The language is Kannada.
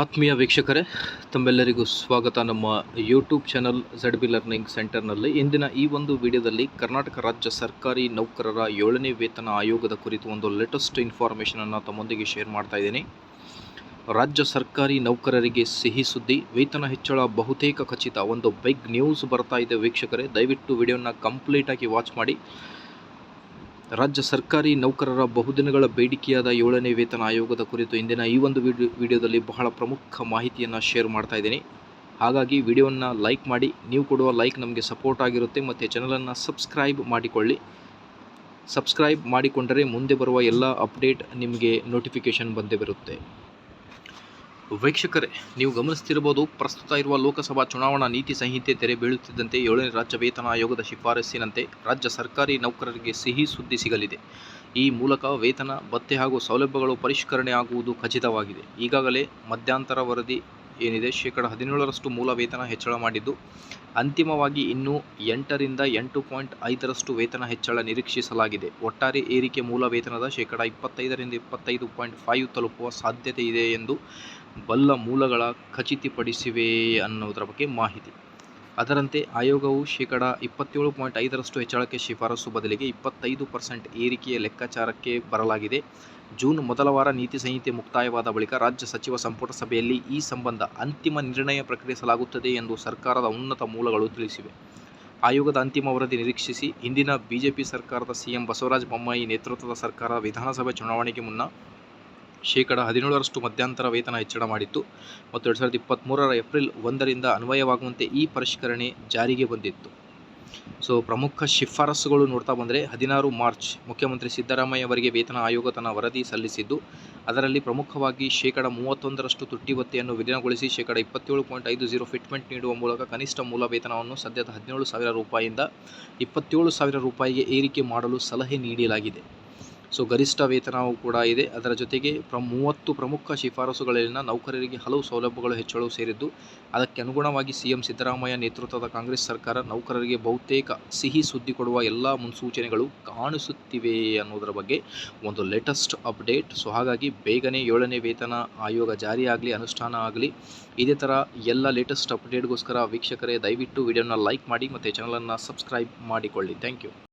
ಆತ್ಮೀಯ ವೀಕ್ಷಕರೇ, ತಮ್ಮೆಲ್ಲರಿಗೂ ಸ್ವಾಗತ. ನಮ್ಮ YouTube channel Z B learning ಸೆಂಟರ್ನಲ್ಲಿ ಇಂದಿನ ಈ ಒಂದು ವಿಡಿಯೋದಲ್ಲಿ ಕರ್ನಾಟಕ ರಾಜ್ಯ ಸರ್ಕಾರಿ ನೌಕರರ ಏಳನೇ ವೇತನ ಆಯೋಗದ ಕುರಿತು ಒಂದು ಲೇಟೆಸ್ಟ್ ಇನ್ಫಾರ್ಮೇಷನನ್ನು ತಮ್ಮೊಂದಿಗೆ ಶೇರ್ ಮಾಡ್ತಾ ಇದ್ದೀನಿ. ರಾಜ್ಯ ಸರ್ಕಾರಿ ನೌಕರರಿಗೆ ಸಿಹಿ ಸುದ್ದಿ, ವೇತನ ಹೆಚ್ಚಳ ಬಹುತೇಕ ಖಚಿತ. ಒಂದು ಬಿಗ್ ನ್ಯೂಸ್ ಬರ್ತಾ ಇದೆ ವೀಕ್ಷಕರೇ. ದಯವಿಟ್ಟು ವಿಡಿಯೋನ ಕಂಪ್ಲೀಟಾಗಿ ವಾಚ್ ಮಾಡಿ. ರಾಜ್ಯ ಸರ್ಕಾರಿ ನೌಕರರ ಬಹುದಿನಗಳ ಬೇಡಿಕೆಯಾದ ಏಳನೇ ವೇತನ ಆಯೋಗದ ಕುರಿತು ಇಂದಿನ ಈ ಒಂದು ವಿಡಿಯೋ ವಿಡಿಯೋದಲ್ಲಿ ಬಹಳ ಪ್ರಮುಖ ಮಾಹಿತಿಯನ್ನು ಶೇರ್ ಮಾಡ್ತಾ ಇದ್ದೀನಿ. ಹಾಗಾಗಿ ವಿಡಿಯೋವನ್ನು ಲೈಕ್ ಮಾಡಿ, ನೀವು ಕೊಡುವ ಲೈಕ್ ನಮಗೆ ಸಪೋರ್ಟ್ ಆಗಿರುತ್ತೆ. ಮತ್ತು ಚಾನಲನ್ನು ಸಬ್ಸ್ಕ್ರೈಬ್ ಮಾಡಿಕೊಳ್ಳಿ. ಸಬ್ಸ್ಕ್ರೈಬ್ ಮಾಡಿಕೊಂಡರೆ ಮುಂದೆ ಬರುವ ಎಲ್ಲ ಅಪ್ಡೇಟ್ ನಿಮಗೆ ನೋಟಿಫಿಕೇಷನ್ ಬಂದೇ ಬರುತ್ತೆ. ವೀಕ್ಷಕರೇ, ನೀವು ಗಮನಿಸ್ತಿರಬಹುದು, ಪ್ರಸ್ತುತ ಇರುವ ಲೋಕಸಭಾ ಚುನಾವಣಾ ನೀತಿ ಸಂಹಿತೆ ತೆರೆ ಬೀಳುತ್ತಿದ್ದಂತೆ ಏಳನೇ ರಾಜ್ಯ ವೇತನ ಆಯೋಗದ ಶಿಫಾರಸ್ಸಿನಂತೆ ರಾಜ್ಯ ಸರ್ಕಾರಿ ನೌಕರರಿಗೆ ಸಿಹಿ ಸುದ್ದಿ ಸಿಗಲಿದೆ. ಈ ಮೂಲಕ ವೇತನ, ಭತ್ತೆ ಹಾಗೂ ಸೌಲಭ್ಯಗಳು ಪರಿಷ್ಕರಣೆ ಆಗುವುದು ಖಚಿತವಾಗಿದೆ. ಈಗಾಗಲೇ ಮಧ್ಯಂತರ ವರದಿ ಏನಿದೆ? ಶೇಕಡ ಹದಿನೇಳರಷ್ಟು ಮೂಲ ವೇತನ ಹೆಚ್ಚಳ ಮಾಡಿದ್ದು. ಅಂತಿಮವಾಗಿ ಇನ್ನೂ ಎಂಟರಿಂದ ಎಂಟು ಪಾಯಿಂಟ್ ಐದರಷ್ಟು ವೇತನ ಹೆಚ್ಚಳ ನಿರೀಕ್ಷಿಸಲಾಗಿದೆ. ಒಟ್ಟಾರೆ ಏರಿಕೆ ಮೂಲ ವೇತನದ ಶೇಕಡ ಇಪ್ಪತ್ತೈದರಿಂದ ಇಪ್ಪತ್ತೈದು ಪಾಯಿಂಟ್ ಫೈವ್ ತಲುಪುವ ಸಾಧ್ಯತೆ ಇದೆ ಎಂದು ಬಲ್ಲ ಮೂಲಗಳ ಖಚಿತಪಡಿಸಿವೆ ಅನ್ನೋದರ ಬಗ್ಗೆ ಮಾಹಿತಿ. ಅದರಂತೆ ಆಯೋಗವು ಶೇಕಡ ಇಪ್ಪತ್ತೇಳು ಪಾಯಿಂಟ್ ಐದರಷ್ಟು ಹೆಚ್ಚಳಕ್ಕೆ ಶಿಫಾರಸು ಬದಲಿಗೆ ಇಪ್ಪತ್ತೈದು ಪರ್ಸೆಂಟ್ ಏರಿಕೆಯ ಲೆಕ್ಕಾಚಾರಕ್ಕೆ ಬರಲಾಗಿದೆ. ಜೂನ್ ಮೊದಲ ವಾರ ನೀತಿ ಸಂಹಿತೆ ಮುಕ್ತಾಯವಾದ ಬಳಿಕ ರಾಜ್ಯ ಸಚಿವ ಸಂಪುಟ ಸಭೆಯಲ್ಲಿ ಈ ಸಂಬಂಧ ಅಂತಿಮ ನಿರ್ಣಯ ಪ್ರಕಟಿಸಲಾಗುತ್ತದೆ ಎಂದು ಸರ್ಕಾರದ ಉನ್ನತ ಮೂಲಗಳು ತಿಳಿಸಿವೆ. ಆಯೋಗದ ಅಂತಿಮ ವರದಿ ನಿರೀಕ್ಷಿಸಿ ಹಿಂದಿನ ಬಿಜೆಪಿ ಸರ್ಕಾರದ ಸಿಎಂ ಬಸವರಾಜ ಬೊಮ್ಮಾಯಿ ನೇತೃತ್ವದ ಸರ್ಕಾರ ವಿಧಾನಸಭೆ ಚುನಾವಣೆಗೆ ಮುನ್ನ ಶೇಕಡ ಹದಿನೇಳರಷ್ಟು ಮಧ್ಯಂತರ ವೇತನ ಹೆಚ್ಚಳ ಮಾಡಿತ್ತು ಮತ್ತು ಎರಡು ಸಾವಿರದ ಇಪ್ಪತ್ತ್ಮೂರರ ಏಪ್ರಿಲ್ ಒಂದರಿಂದ ಅನ್ವಯವಾಗುವಂತೆ ಈ ಪರಿಷ್ಕರಣೆ ಜಾರಿಗೆ ಬಂದಿತ್ತು. ಸೊ ಪ್ರಮುಖ ಶಿಫಾರಸುಗಳು ನೋಡ್ತಾ ಬಂದರೆ ಹದಿನಾರು ಮಾರ್ಚ್ ಮುಖ್ಯಮಂತ್ರಿ ಸಿದ್ದರಾಮಯ್ಯ ಅವರಿಗೆ ವೇತನ ಆಯೋಗ ತನ್ನ ವರದಿ ಸಲ್ಲಿಸಿದ್ದು, ಅದರಲ್ಲಿ ಪ್ರಮುಖವಾಗಿ ಶೇಕಡ ಮೂವತ್ತೊಂದರಷ್ಟು ತುಟ್ಟಿ ಭತ್ಯೆಯನ್ನು ವಿಲೀನಗೊಳಿಸಿ ಶೇಕಡ ಇಪ್ಪತ್ತೇಳು ಪಾಯಿಂಟ್ ಐದು ಜೀರೋ ಫಿಟ್ಮೆಂಟ್ ನೀಡುವ ಮೂಲಕ ಕನಿಷ್ಠ ಮೂಲ ವೇತನವನ್ನು ಸದ್ಯದ ಹದಿನೇಳು ಸಾವಿರ ರೂಪಾಯಿಯಿಂದ ಇಪ್ಪತ್ತೇಳು ಸಾವಿರ ರೂಪಾಯಿಗೆ ಏರಿಕೆ ಮಾಡಲು ಸಲಹೆ ನೀಡಲಾಗಿದೆ. ಸೊ ಗರಿಷ್ಠ ವೇತನವೂ ಕೂಡ ಇದೆ. ಅದರ ಜೊತೆಗೆ ಪ್ರ, ಮೂವತ್ತು ಪ್ರಮುಖ ಶಿಫಾರಸುಗಳಲ್ಲಿನ ನೌಕರರಿಗೆ ಹಲವು ಸೌಲಭ್ಯಗಳು, ಹೆಚ್ಚಳವು ಸೇರಿದ್ದು, ಅದಕ್ಕೆ ಅನುಗುಣವಾಗಿ ಸಿಎಂ ಸಿದ್ದರಾಮಯ್ಯ ನೇತೃತ್ವದ ಕಾಂಗ್ರೆಸ್ ಸರ್ಕಾರ ನೌಕರರಿಗೆ ಬಹುತೇಕ ಸಿಹಿ ಸುದ್ದಿ ಕೊಡುವ ಎಲ್ಲ ಮುನ್ಸೂಚನೆಗಳು ಕಾಣಿಸುತ್ತಿವೆ ಅನ್ನೋದರ ಬಗ್ಗೆ ಒಂದು ಲೇಟೆಸ್ಟ್ ಅಪ್ಡೇಟ್ ಸೊ ಹಾಗಾಗಿ ಬೇಗನೆ ಏಳನೇ ವೇತನ ಆಯೋಗ ಜಾರಿಯಾಗಲಿ, ಅನುಷ್ಠಾನ ಆಗಲಿ, ಇದೇ ಥರ ಎಲ್ಲ ಲೇಟೆಸ್ಟ್ ಅಪ್ಡೇಟ್ಗೋಸ್ಕರ ವೀಕ್ಷಕರೇ ದಯವಿಟ್ಟು ವಿಡಿಯೋನ ಲೈಕ್ ಮಾಡಿ ಮತ್ತು ಚಾನಲನ್ನು ಸಬ್ಸ್ಕ್ರೈಬ್ ಮಾಡಿಕೊಳ್ಳಿ. Thank you